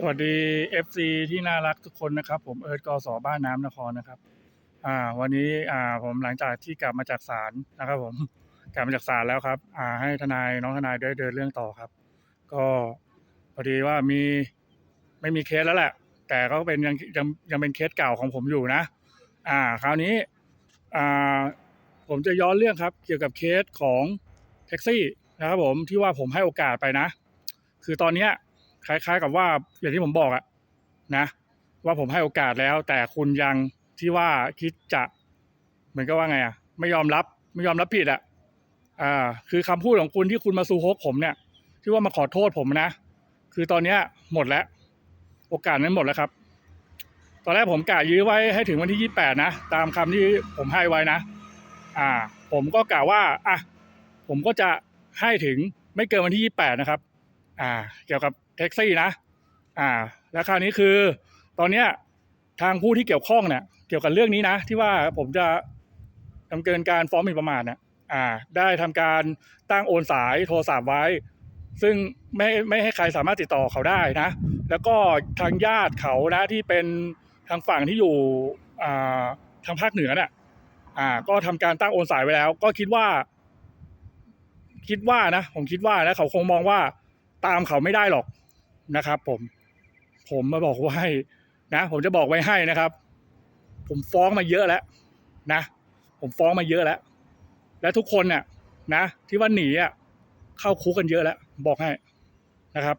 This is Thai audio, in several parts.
สวัสดี FC ที่น่ารักทุกคนนะครับ ผมเอิร์ธกสบ้านน้ำนครนะครับ อ่า วันนี้อ่าผมหลังจากที่กลับมาจากศาลนะครับ ผมกลับมาจากศาลแล้วครับ อ่า ให้ทนายน้องทนายได้เดินเรื่องต่อครับ ก็พอดีว่ามีไม่มีเคสแล้วแหละ แต่ก็เป็นยังยังยังเป็นเคสเก่าของผมอยู่นะ อ่า คราวนี้อ่าผมจะย้อนเรื่องครับ เกี่ยวกับเคสของแท็กซี่นะครับ ผมที่ว่าผมให้โอกาสไปนะ คือตอนเนี้ย คล้าย ๆ กับว่าอย่างที่ผมบอกอะนะ ว่าผมให้โอกาสแล้ว แต่คุณยังที่ว่าคิดจะเหมือนกับว่าไงอะไม่ยอมรับไม่ยอมรับผิดอะอ่า คือคำพูดของคุณที่คุณมาซูฮกผมเนี่ย ที่ว่ามาขอโทษผมนะ คือตอนเนี้ยหมดแล้ว โอกาสนั้นหมดแล้วครับ ตอนแรกผมกะยื้อไว้ให้ถึงวันที่ยี่แปดนะตามคำที่ผมให้ไว้นะ อ่า ผมก็กะว่าอะผมก็จะให้ถึงไม่เกินวันที่ยี่แปดนะครับ อ่า เกี่ยวกับแท็กซี่นะ อ่า แล้วคราวนี้คือ ตอนเนี้ยทางผู้ที่เกี่ยวข้องเนี่ยเกี่ยวกับเรื่องนี้นะ ที่ว่าผมจะดำเนินการฟ้องหมิ่นประมาทเนี่ยอ่า ได้ทำการตั้งโอนสายโทรศัพท์ไว้ ซึ่งไม่ไม่ให้ใครสามารถติดต่อเขาได้นะ แล้วก็ทางญาติเขานะที่เป็นทางฝั่งที่อยู่อ่าทางภาคเหนือเน่ะอ่า ก็ทำการตั้งโอนสายไว้แล้ว ก็คิดว่า คิดว่านะผมคิดว่านะเขาคงมองว่า ตามเขาไม่ได้หรอกนะครับ ผม ผมมาบอกว่าให้นะ ผมจะบอกไว้ให้นะครับ ผมฟ้องมาเยอะแล้วนะ ผมฟ้องมาเยอะแล้ว และทุกคนเนี่ยนะที่ว่าหนีอะเข้าคุกกันเยอะแล้วบอกให้นะครับ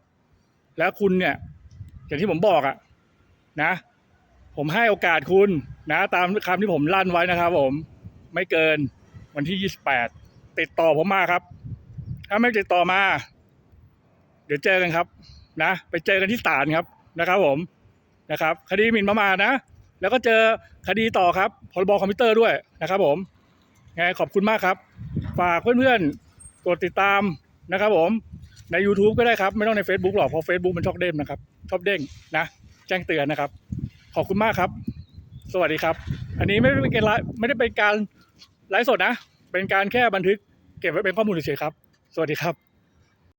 แล้วคุณเนี่ย อย่างที่ผมบอกอะนะ ผมให้โอกาสคุณนะ ตามคำที่ผมลั่นไว้นะครับ ผมไม่เกินวันที่ 28 ติดต่อผมมาครับ ถ้าไม่ติดต่อมา ดี๋ยวเจอกันครับนะไปเจอกันที่ศาลครับนะครับผมนะครับ คดีหมิ่นประมาทนะ แล้วก็เจอคดีต่อครับพรบคอมพิวเตอร์ด้วยนะครับ ผมไงขอบคุณมากครับ ฝากเพื่อนๆกดติดตามนะครับผมใน YouTube ก็ได้ครับ ไม่ต้องใน Facebook หรอกเพราะ Facebook มันชอบเด้งนะครับชอบเด้งนะแจ้งเตือนนะครับ ขอบคุณมากครับ สวัสดีครับ อันนี้ไม่ได้เป็นการไล่ไม่ได้เป็นการไลฟ์สดนะ เป็นการแค่บันทึกเก็บไว้เป็นข้อมูลเฉยๆครับ สวัสดีครับ